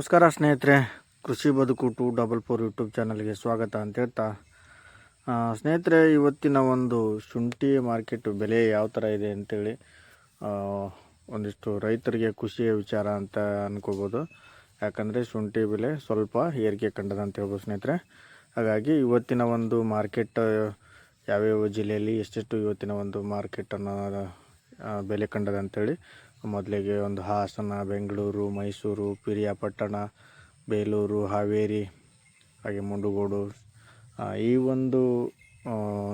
ನಮಸ್ಕಾರ ಸ್ನೇಹಿತರೆ, ಕೃಷಿ ಬದುಕು ಟು ಡಬಲ್ ಫೋರ್ ಯೂಟ್ಯೂಬ್ ಚಾನಲ್ಗೆ ಸ್ವಾಗತ ಅಂತ ಹೇಳ್ತಾ ಸ್ನೇಹಿತರೆ, ಇವತ್ತಿನ ಒಂದು ಶುಂಠಿ ಮಾರ್ಕೆಟ್ ಬೆಲೆ ಯಾವ ಥರ ಇದೆ ಅಂತೇಳಿ ಒಂದಿಷ್ಟು ರೈತರಿಗೆ ಖುಷಿಯ ವಿಚಾರ ಅಂತ ಅಂದ್ಕೋಬೋದು ಯಾಕಂದರೆ ಶುಂಠಿ ಬೆಲೆ ಸ್ವಲ್ಪ ಏರಿಕೆ ಕಂಡದ ಅಂತ ಹೇಳ್ಬೋದು ಸ್ನೇಹಿತರೆ. ಹಾಗಾಗಿ ಇವತ್ತಿನ ಒಂದು ಮಾರ್ಕೆಟ್, ಯಾವ್ಯಾವ ಜಿಲ್ಲೆಯಲ್ಲಿ ಎಷ್ಟೆಷ್ಟು ಇವತ್ತಿನ ಒಂದು ಮಾರ್ಕೆಟನ್ನು ಬೆಲೆ ಕಂಡದ ಅಂತೇಳಿ ಮೊದಲಿಗೆ ಒಂದು ಹಾಸನ, ಬೆಂಗಳೂರು, ಮೈಸೂರು, ಪಿರಿಯಾಪಟ್ಟಣ, ಬೇಲೂರು, ಹಾವೇರಿ, ಹಾಗೆ ಮುಂಡಗೋಡು. ಈ ಒಂದು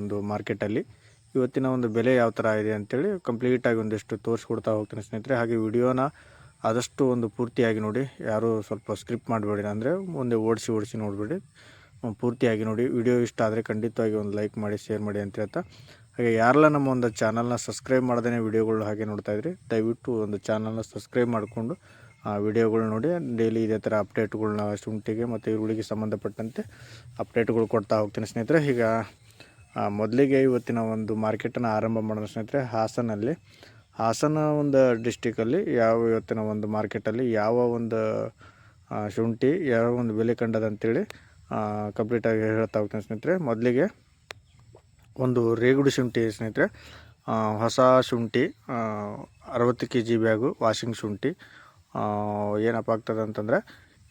ಒಂದು ಮಾರ್ಕೆಟಲ್ಲಿ ಇವತ್ತಿನ ಒಂದು ಬೆಲೆ ಯಾವ ಥರ ಇದೆ ಅಂತೇಳಿ ಕಂಪ್ಲೀಟಾಗಿ ಒಂದಿಷ್ಟು ತೋರಿಸ್ಕೊಡ್ತಾ ಹೋಗ್ತೀನಿ ಸ್ನೇಹಿತರೆ. ಹಾಗೆ ವಿಡಿಯೋನ ಆದಷ್ಟು ಒಂದು ಪೂರ್ತಿಯಾಗಿ ನೋಡಿ. ಯಾರೂ ಸ್ವಲ್ಪ ಸ್ಕ್ರಿಪ್ಟ್ ಮಾಡಬೇಡಿ, ಅಂದರೆ ಮುಂದೆ ಓಡಿಸಿ ಓಡಿಸಿ ನೋಡಬೇಡಿ. ಪೂರ್ತಿಯಾಗಿ ನೋಡಿ. ವಿಡಿಯೋ ಇಷ್ಟ ಆದರೆ ಖಂಡಿತವಾಗಿ ಒಂದು ಲೈಕ್ ಮಾಡಿ, ಶೇರ್ ಮಾಡಿ ಅಂತ ಹೇಳ್ತಾ ಹಾಗೆ ಯಾರೆಲ್ಲ ನಮ್ಮ ಒಂದು ಚಾನಲ್ನ ಸಬ್ಸ್ಕ್ರೈಬ್ ಮಾಡ್ದೇ ವೀಡಿಯೋಗಳು ಹಾಗೆ ನೋಡ್ತಾ ಇದ್ರಿ, ದಯವಿಟ್ಟು ಒಂದು ಚಾನಲ್ನ ಸಬ್ಸ್ಕ್ರೈಬ್ ಮಾಡಿಕೊಂಡು, ಆ ವಿಡಿಯೋಗಳು ನೋಡಿ ಡೈಲಿ ಇದೇ ಥರ ಅಪ್ಡೇಟ್ಗಳನ್ನ ಶುಂಠಿಗೆ ಮತ್ತು ಈರುಳ್ಳಿಗೆ ಸಂಬಂಧಪಟ್ಟಂತೆ ಅಪ್ಡೇಟ್ಗಳು ಕೊಡ್ತಾ ಹೋಗ್ತೀನಿ ಸ್ನೇಹಿತರೆ. ಈಗ ಮೊದಲಿಗೆ ಇವತ್ತಿನ ಒಂದು ಮಾರ್ಕೆಟನ್ನು ಆರಂಭ ಮಾಡೋಣ ಸ್ನೇಹಿತರೆ. ಹಾಸನಲ್ಲಿ, ಹಾಸನ ಒಂದು ಡಿಸ್ಟಿಕಲ್ಲಿ ಯಾವ ಇವತ್ತಿನ ಒಂದು ಮಾರ್ಕೆಟಲ್ಲಿ ಯಾವ ಒಂದು ಶುಂಠಿ, ಯಾವ ಒಂದು ಬೆಲೆ ಕಂಡದ ಅಂತೇಳಿ ಕಂಪ್ಲೀಟಾಗಿ ಹೇಳ್ತಾ ಹೋಗ್ತೀನಿ ಸ್ನೇಹಿತರೆ. ಮೊದಲಿಗೆ ಒಂದು ರೇಗುಡಿ ಶುಂಠಿ ಸ್ನೇಹಿತರೆ. ಹೊಸ ಶುಂಠಿ ಅರವತ್ತು ಕೆ ಜಿ ಬ್ಯಾಗು ವಾಷಿಂಗ್ ಶುಂಠಿ. ಏನಪ್ಪ ಆಗ್ತದೆ ಅಂತಂದರೆ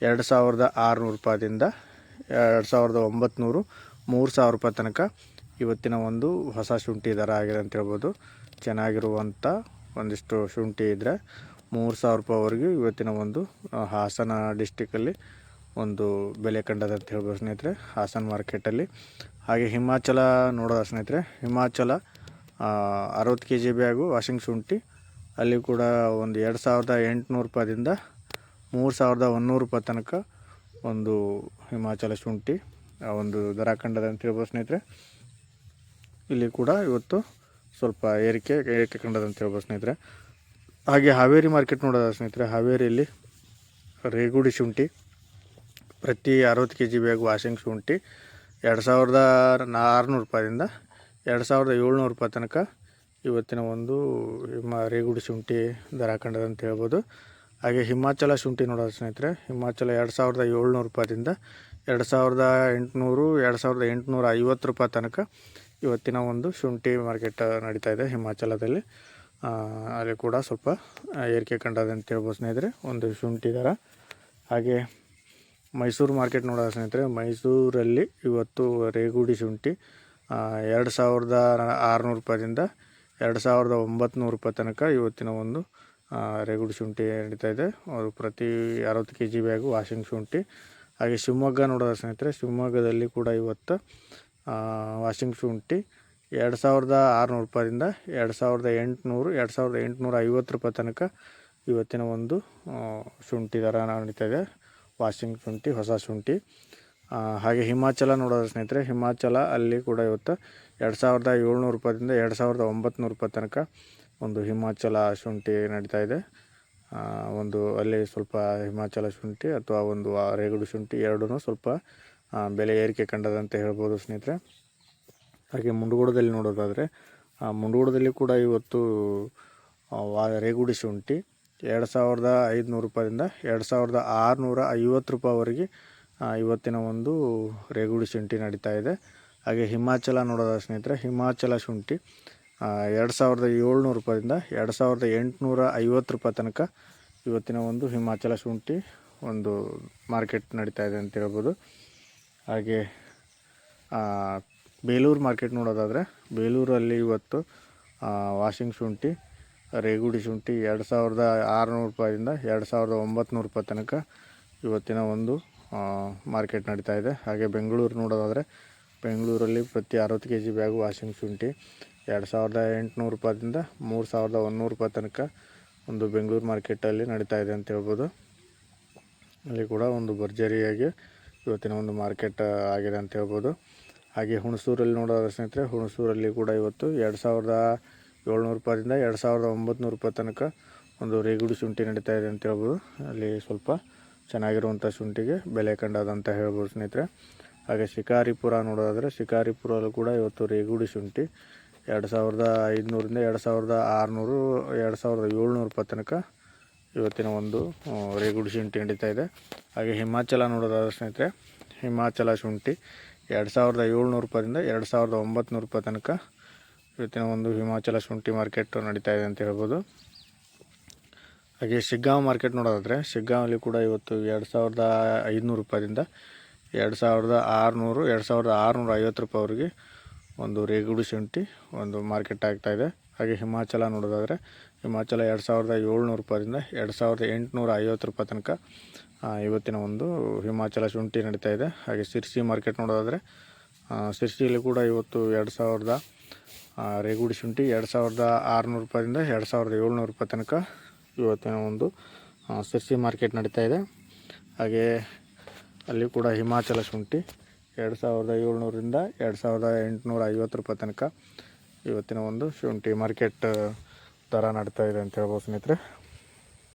ಎರಡು ಸಾವಿರದ ಆರುನೂರು ರೂಪಾಯಿಂದ ಎರಡು ಸಾವಿರದ ಒಂಬತ್ನೂರು ಮೂರು ಸಾವಿರ ರೂಪಾಯಿ ತನಕ ಇವತ್ತಿನ ಒಂದು ಹೊಸ ಶುಂಠಿ ದರ ಆಗಿದೆ ಅಂತ ಹೇಳ್ಬೋದು. ಚೆನ್ನಾಗಿರುವಂಥ ಒಂದಿಷ್ಟು ಶುಂಠಿ ಇದ್ದರೆ ಮೂರು ಸಾವಿರ ರೂಪಾಯಿವರೆಗೂ ಇವತ್ತಿನ ಒಂದು ಹಾಸನ ಡಿಸ್ಟಿಕಲ್ಲಿ ಒಂದು ಬೆಲೆ ಕಂಡದ ಅಂತ ಹೇಳ್ಬೋದು ಸ್ನೇಹಿತರೆ, ಹಾಸನ ಮಾರ್ಕೆಟಲ್ಲಿ ಹಾಗೆ ಹಿಮಾಚಲ ನೋಡೋದ ಸ್ನೇಹಿತರೆ, ಹಿಮಾಚಲ ಅರವತ್ತು ಕೆ ಜಿ ಬ್ಯಾಗು ವಾಷಿಂಗ್ ಶುಂಠಿ, ಅಲ್ಲಿ ಕೂಡ ಒಂದು ಎರಡು ಸಾವಿರದ ಎಂಟುನೂರು ರೂಪಾಯಿಂದ ಮೂರು ಸಾವಿರದ ಒಂದೂರು ರೂಪಾಯಿ ತನಕ ಒಂದು ಹಿಮಾಚಲ ಶುಂಠಿ ಒಂದು ದರ ಕಂಡದ ಅಂತ ಹೇಳ್ಬೋದು ಸ್ನೇಹಿತರೆ. ಇಲ್ಲಿ ಕೂಡ ಇವತ್ತು ಸ್ವಲ್ಪ ಏರಿಕೆ ಏರಿಕೆ ಕಂಡದ ಅಂತ ಹೇಳ್ಬೋದು ಸ್ನೇಹಿತರೆ. ಹಾಗೆ ಹಾವೇರಿ ಮಾರ್ಕೆಟ್ ನೋಡೋದ ಸ್ನೇಹಿತರೆ, ಹಾವೇರಿಯಲ್ಲಿ ರೇಗುಡಿ ಶುಂಠಿ ಪ್ರತಿ ಅರವತ್ತು ಕೆ ಜಿ ಬ್ಯಾಗ್ ವಾಷಿಂಗ್ ಶುಂಠಿ ಎರಡು ಸಾವಿರದ ಆರುನೂರು ರೂಪಾಯಿಂದ ಎರಡು ಸಾವಿರದ ಏಳ್ನೂರು ರೂಪಾಯಿ ತನಕ ಇವತ್ತಿನ ಒಂದು ಹಿಮ ರೇಗುಡಿ ಶುಂಠಿ ದರ ಕಂಡದ ಅಂತ ಹೇಳ್ಬೋದು. ಹಾಗೆ ಹಿಮಾಚಲ ಶುಂಠಿ ನೋಡೋದು ಸ್ನೇಹಿತರೆ, ಹಿಮಾಚಲ ಎರಡು ಸಾವಿರದ ಏಳ್ನೂರು ರೂಪಾಯಿಂದ ಎರಡು ಸಾವಿರದ ಎಂಟುನೂರು, ಎರಡು ಸಾವಿರದ ಎಂಟುನೂರ ಐವತ್ತು ರೂಪಾಯಿ ತನಕ ಇವತ್ತಿನ ಒಂದು ಶುಂಠಿ ಮಾರ್ಕೆಟ್ ನಡೀತಾ ಇದೆ ಹಿಮಾಚಲದಲ್ಲಿ. ಅಲ್ಲಿ ಕೂಡ ಸ್ವಲ್ಪ ಏರಿಕೆ ಕಂಡದ ಅಂತ ಹೇಳ್ಬೋದು ಸ್ನೇಹಿತರೆ, ಒಂದು ಶುಂಠಿ ದರ. ಹಾಗೆ ಮೈಸೂರು ಮಾರ್ಕೆಟ್ ನೋಡೋದು ಸ್ನೇಹಿತರೆ. ಮೈಸೂರಲ್ಲಿ ಇವತ್ತು ರೇಗುಡಿ ಶುಂಠಿ ಎರಡು ಸಾವಿರದ ಆರುನೂರು ರೂಪಾಯಿಂದ ಎರಡು ಸಾವಿರದ ಒಂಬತ್ತು ರೂಪಾಯಿ ತನಕ ಇವತ್ತಿನ ಒಂದು ರೇಗುಡಿ ಶುಂಠಿ ನಡೀತಾ ಇದೆ. ಅದು ಪ್ರತಿ ಅರವತ್ತು ಕೆ ಜಿ ಬ್ಯಾಗು ವಾಷಿಂಗ್ ಶುಂಠಿ. ಹಾಗೆ ಶಿವಮೊಗ್ಗ ನೋಡೋದು ಸ್ನೇಹಿತರೆ. ಶಿವಮೊಗ್ಗದಲ್ಲಿ ಕೂಡ ಇವತ್ತು ವಾಷಿಂಗ್ ಶುಂಠಿ ಎರಡು ಸಾವಿರದ ಆರುನೂರು ರೂಪಾಯಿಂದ ಎರಡು ಸಾವಿರದ ಎಂಟುನೂರು, ಎರಡು ಸಾವಿರದ ಎಂಟುನೂರ ಐವತ್ತು ರೂಪಾಯಿ ತನಕ ಇವತ್ತಿನ ಒಂದು ಶುಂಠಿ ದರ ನಡೀತಾ ಇದೆ. ವಾಷಿಂಗ್ ಶುಂಠಿ, ಹೊಸ ಶುಂಠಿ. ಹಾಗೆ ಹಿಮಾಚಲ ನೋಡೋದ್ರೆ ಸ್ನೇಹಿತರೆ, ಹಿಮಾಚಲ ಅಲ್ಲಿ ಕೂಡ ಇವತ್ತು ಎರಡು ಸಾವಿರದ ಏಳ್ನೂರು ರೂಪಾಯಿಂದ ಎರಡು ಸಾವಿರದ ಒಂಬತ್ತು ರೂಪಾಯಿ ತನಕ ಒಂದು ಹಿಮಾಚಲ ಶುಂಠಿ ನಡೀತಾ ಇದೆ. ಒಂದು ಅಲ್ಲಿ ಸ್ವಲ್ಪ ಹಿಮಾಚಲ ಶುಂಠಿ ಅಥವಾ ಒಂದು ರೇಗುಡು ಶುಂಠಿ ಎರಡೂ ಸ್ವಲ್ಪ ಬೆಲೆ ಏರಿಕೆ ಕಂಡದಂತ ಹೇಳ್ಬೋದು ಸ್ನೇಹಿತರೆ. ಹಾಗೆ ಮುಂಡಗೋಡದಲ್ಲಿ ನೋಡೋದಾದರೆ ಮುಂಡಗೋಡದಲ್ಲಿ ಕೂಡ ಇವತ್ತು ರೇಗುಡಿ ಶುಂಠಿ ಎರಡು ಸಾವಿರದ ಐದುನೂರು ರೂಪಾಯಿಂದ ಎರಡು ಸಾವಿರದ ಆರುನೂರ ಐವತ್ತು ರೂಪಾಯಿವರೆಗೆ ಇವತ್ತಿನ ಒಂದು ರೇಗುಡಿ ಶುಂಠಿ ನಡೀತಾ ಇದೆ. ಹಾಗೆ ಹಿಮಾಚಲ ನೋಡೋದ ಸ್ನೇಹಿತರೆ, ಹಿಮಾಚಲ ಶುಂಠಿ ಎರಡು ಸಾವಿರದ ಏಳ್ನೂರು ರೂಪಾಯಿಂದ ಎರಡು ಸಾವಿರದ ಎಂಟುನೂರ ಐವತ್ತು ರೂಪಾಯಿ ತನಕ ಇವತ್ತಿನ ಒಂದು ಹಿಮಾಚಲ ಶುಂಠಿ ಒಂದು ಮಾರ್ಕೆಟ್ ನಡೀತಾ ಇದೆ ಅಂತ ಹೇಳ್ಬೋದು. ಹಾಗೆ ಬೇಲೂರು ಮಾರ್ಕೆಟ್ ನೋಡೋದಾದರೆ, ಬೇಲೂರಲ್ಲಿ ಇವತ್ತು ವಾಷಿಂಗ್ ಶುಂಠಿ ರೇಗುಡಿ ಶುಂಠಿ ಎರಡು ಸಾವಿರದ ಆರುನೂರು ರೂಪಾಯಿಂದ ಎರಡು ಸಾವಿರದ ಒಂಬತ್ತು ರೂಪಾಯಿ ತನಕ ಇವತ್ತಿನ ಒಂದು ಮಾರ್ಕೆಟ್ ನಡೀತಾ ಇದೆ. ಹಾಗೆ ಬೆಂಗಳೂರು ನೋಡೋದಾದರೆ, ಬೆಂಗಳೂರಲ್ಲಿ ಪ್ರತಿ ಅರವತ್ತು ಕೆ ಜಿ ಬ್ಯಾಗು ವಾಷಿಂಗ್ ಶುಂಠಿ ಎರಡು ಸಾವಿರದ ಎಂಟುನೂರು ರೂಪಾಯಿಂದ ಮೂರು ಸಾವಿರದ ಒಂದುನೂರು ರೂಪಾಯಿ ತನಕ ಒಂದು ಬೆಂಗಳೂರು ಮಾರ್ಕೆಟಲ್ಲಿ ನಡೀತಾ ಇದೆ ಅಂತ ಹೇಳ್ಬೋದು. ಅಲ್ಲಿ ಕೂಡ ಒಂದು ಭರ್ಜರಿಯಾಗಿ ಇವತ್ತಿನ ಒಂದು ಮಾರ್ಕೆಟ್ ಆಗಿದೆ ಅಂತ ಹೇಳ್ಬೋದು. ಹಾಗೆ ಹುಣಸೂರಲ್ಲಿ ನೋಡೋದಾದ್ರೆ ಸ್ನೇಹಿತರೆ, ಹುಣಸೂರಲ್ಲಿ ಕೂಡ ಇವತ್ತು ಎರಡು ಸಾವಿರದ ಏಳ್ನೂರು ರೂಪಾಯಿಂದ ಎರಡು ಸಾವಿರದ ಒಂಬತ್ತು ರೂಪಾಯಿ ತನಕ ಒಂದು ರೇಗುಡಿ ಶುಂಠಿ ನಡೀತಾ ಇದೆ ಅಂತ ಹೇಳ್ಬೋದು. ಅಲ್ಲಿ ಸ್ವಲ್ಪ ಚೆನ್ನಾಗಿರುವಂಥ ಶುಂಠಿಗೆ ಬೆಲೆ ಕಂಡದಂತ ಹೇಳ್ಬೋದು ಸ್ನೇಹಿತರೆ. ಹಾಗೆ ಶಿಕಾರಿಪುರ ನೋಡೋದಾದರೆ ಶಿಕಾರಿಪುರಲ್ಲೂ ಕೂಡ ಇವತ್ತು ರೇಗುಡಿ ಶುಂಠಿ ಎರಡು ಸಾವಿರದ ಐದುನೂರಿಂದ ಎರಡು ಸಾವಿರದ ಆರುನೂರು, ಎರಡು ಸಾವಿರದ ಏಳ್ನೂರು ರೂಪಾಯಿ ತನಕ ಇವತ್ತಿನ ಒಂದು ರೇಗುಡಿ ಶುಂಠಿ ನಡೀತಾ ಇದೆ. ಹಾಗೆ ಹಿಮಾಚಲ ನೋಡೋದಾದ್ರೆ ಸ್ನೇಹಿತರೆ, ಹಿಮಾಚಲ ಶುಂಠಿ ಎರಡು ಸಾವಿರದ ಏಳ್ನೂರು ರೂಪಾಯಿಂದ ಎರಡು ಸಾವಿರದ ಒಂಬತ್ತು ರೂಪಾಯಿ ತನಕ ಇವತ್ತಿನ ಒಂದು ಹಿಮಾಚಲ ಶುಂಠಿ ಮಾರ್ಕೆಟ್ ನಡೀತಾ ಇದೆ ಅಂತ ಹೇಳ್ಬೋದು. ಹಾಗೆ ಶಿಗ್ಗಾಂವ್ ಮಾರ್ಕೆಟ್ ನೋಡೋದಾದರೆ ಶಿಗ್ಗಾಂವಲ್ಲಿ ಕೂಡ ಇವತ್ತು ಎರಡು ಸಾವಿರದ ಐದುನೂರು ರೂಪಾಯಿಂದ ಎರಡು ಸಾವಿರದ ಆರುನೂರು, ಎರಡು ಸಾವಿರದ ಆರುನೂರ ಐವತ್ತು ರೂಪಾಯಿವರೆಗೆ ಒಂದು ರೇಗುಡು ಶುಂಠಿ ಒಂದು ಮಾರ್ಕೆಟ್ ಆಗ್ತಾಯಿದೆ ಹಾಗೆ ಹಿಮಾಚಲ ನೋಡೋದಾದರೆ, ಹಿಮಾಚಲ ಎರಡು ಸಾವಿರದ ಏಳ್ನೂರು ರೂಪಾಯಿಂದ ಎರಡು ಸಾವಿರದ ಎಂಟುನೂರ ಐವತ್ತು ರೂಪಾಯಿ ತನಕ ಇವತ್ತಿನ ಒಂದು ಹಿಮಾಚಲ ಶುಂಠಿ ನಡೀತಾ ಇದೆ. ಹಾಗೆ ಸಿರ್ಸಿ ಮಾರ್ಕೆಟ್ ನೋಡೋದಾದರೆ ಸಿರ್ಸಿಯಲ್ಲಿ ಕೂಡ ಇವತ್ತು ಎರಡು ಸಾವಿರದ ರೇಗುಡಿ ಶುಂಠಿ ಎರಡು ಸಾವಿರದ ಆರುನೂರು ರೂಪಾಯಿಂದ ಎರಡು ಸಾವಿರದ ಏಳ್ನೂರು ರೂಪಾಯಿ ತನಕ ಇವತ್ತಿನ ಒಂದು ಸಿರ್ಸಿ ಮಾರ್ಕೆಟ್ ನಡೀತಾ ಇದೆ. ಹಾಗೆ ಅಲ್ಲಿ ಕೂಡ ಹಿಮಾಚಲ ಶುಂಠಿ ಎರಡು ಸಾವಿರದ ಏಳ್ನೂರಿಂದ ಎರಡು ಸಾವಿರದ ಎಂಟುನೂರ ಐವತ್ತು ರೂಪಾಯಿ ತನಕ ಇವತ್ತಿನ ಒಂದು ಶುಂಠಿ ಮಾರ್ಕೆಟ್ ದರ ನಡೀತಾ ಇದೆ ಅಂತ ಹೇಳ್ಬೋದು ಸ್ನೇಹಿತರೆ.